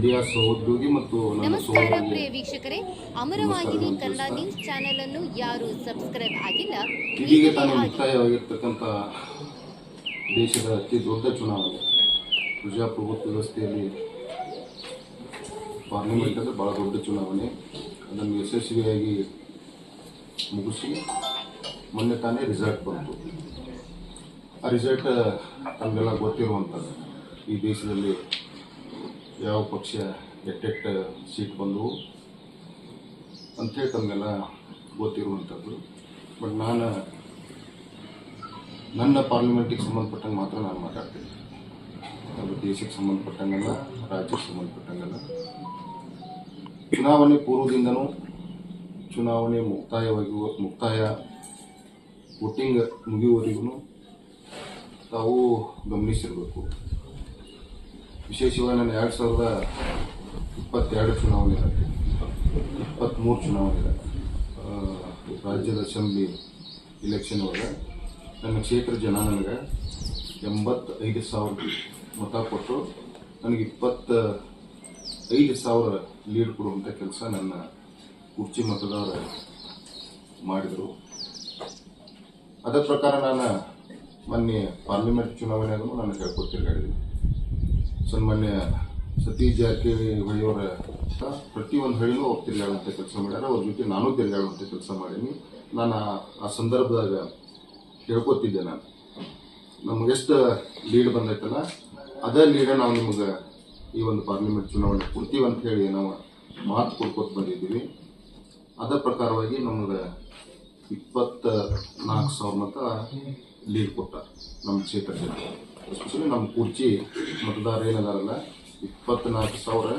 ಸಹೋದ್ಯೋಗಿ ಮತ್ತು ನಮಸ್ಕಾರ ಪ್ರಿಯ ವೀಕ್ಷಕರೇ ಅಮರವಾಹಿನಿ ಕನ್ನಡ ನ್ಯೂಸ್ ಚಾನೆಲ್ ಅನ್ನು ಯಾರು ಸಬ್ಸ್ಕ್ರೈಬ್ ಆಗಿಲ್ಲ ಇದೀಗ ತಾನೇ. ಮುಕ್ತಾಯವಾಗಿರ್ತಕ್ಕಂಥ ದೇಶದ ಅತಿ ದೊಡ್ಡ ಚುನಾವಣೆ. ಪ್ರಜಾಪ್ರಭುತ್ವ ವ್ಯವಸ್ಥೆಯಲ್ಲಿ ಪಾರ್ಲಿಮೆಂಟ್ ಅಂದರೆ ಭಾಳ ದೊಡ್ಡ ಚುನಾವಣೆ. ಅದನ್ನು ಯಶಸ್ವಿಯಾಗಿ ಮುಗಿಸಿ ಮೊನ್ನೆ ತಾನೇ ರಿಸಲ್ಟ್ ಬಂತು. ಆ ರಿಸಲ್ಟ್ ತಮಗೆಲ್ಲ ಗೊತ್ತಿರುವಂಥದ್ದು ಈ ದೇಶದಲ್ಲಿ ಯಾವ ಪಕ್ಷ ಎಟ್ಟೆಟ್ಟ ಸೀಟ್ ಬಂದವು ಅಂಥೇಳಿ ತಮಗೆಲ್ಲ ಗೊತ್ತಿರುವಂಥದ್ದು. ಬಟ್ ನಾನು ನನ್ನ ಪಾರ್ಲಿಮೆಂಟಿಗೆ ಸಂಬಂಧಪಟ್ಟಂಗೆ ಮಾತ್ರ ನಾನು ಮಾತಾಡ್ತೀನಿ. ಅದು ದೇಶಕ್ಕೆ ಸಂಬಂಧಪಟ್ಟಂಗಲ್ಲ, ರಾಜ್ಯಕ್ಕೆ ಸಂಬಂಧಪಟ್ಟಂಗಲ್ಲ. ಚುನಾವಣೆ ಪೂರ್ವದಿಂದನೂ ಚುನಾವಣೆ ಮುಕ್ತಾಯವಾಗಿ ಮುಕ್ತಾಯ ವೋಟಿಂಗ್ ಮುಗಿಯುವವರೆಗೂ ತಾವು ಗಮನಿಸಿರಬೇಕು. ವಿಶೇಷವಾಗಿ ನಾನು ಎರಡು ಸಾವಿರದ ಇಪ್ಪತ್ತೆರಡು ಚುನಾವಣೆ ಇಪ್ಪತ್ತ್ಮೂರು ಚುನಾವಣೆ ರಾಜ್ಯದ ಅಸೆಂಬ್ಲಿ ಇಲೆಕ್ಷನ್ ಒಳಗೆ. ನನ್ನ ಕ್ಷೇತ್ರ ಜನ ನನಗೆ ಎಂಬತ್ತೈದು ಸಾವಿರ ಮತ ಕೊಟ್ಟು ನನಗೆ ಇಪ್ಪತ್ತ ಐದು ಸಾವಿರ ಲೀಡ್ ಕೊಡುವಂಥ ಕೆಲಸ ನನ್ನ ಕುರ್ಚಿ ಮತದಾರ ಮಾಡಿದರು. ಅದರ ಪ್ರಕಾರ ನಾನು ಮೊನ್ನೆ ಪಾರ್ಲಿಮೆಂಟ್ ಚುನಾವಣೆಯಾಗೂ ನಾನು ಹೇಳ್ಕೊತ ತಿರುಗಾಡಿದ್ದೀನಿ ಸನ್ಮಾನ್ಯ ಸತೀಶ್ ಅವರ ಪ್ರತಿಯೊಂದು ಹಳ್ಳಿನೂ ಅವ್ರು ತಿರುಗಾಡುವಂಥ ಕೆಲಸ ಮಾಡ್ಯಾರ. ಅವ್ರ ಜೊತೆ ನಾನು ತಿರುಗಾಡುವಂಥ ಕೆಲಸ ಮಾಡೀನಿ. ನಾನು ಆ- ಸಂದರ್ಭದಾಗ ಹೇಳ್ಕೊತಿದ್ದೆ ನಾನು. ನಮ್ಗೆ ಎಷ್ಟು ಲೀಡ್ ಬಂದೈತಲ್ಲ, ಅದೇ ಲೀಡ ನಾವು ನಿಮಗೆ ಈ ಒಂದು ಪಾರ್ಲಿಮೆಂಟ್ ಚುನಾವಣೆ ಕೊಡ್ತೀವಿ ಅಂತ ಹೇಳಿ ನಾವು ಮಾತು ಕೊಡ್ಕೊತ ಬಂದಿದ್ದೀವಿ. ಅದರ ಪ್ರಕಾರವಾಗಿ ನಮಗೆ ಇಪ್ಪತ್ತ ನಾಲ್ಕು ಸಾವಿರ ಮತ ಲೀಡ್ ಕೊಟ್ಟ ನಮ್ಮ ಕ್ಷೇತ್ರ ಎಸ್ಪೆಷಲಿ ನಮ್ಮ ಕುರ್ಚಿ ಮತದಾರ ಏನದಾರಲ್ಲ ಇಪ್ಪತ್ನಾಲ್ಕು ಸಾವಿರ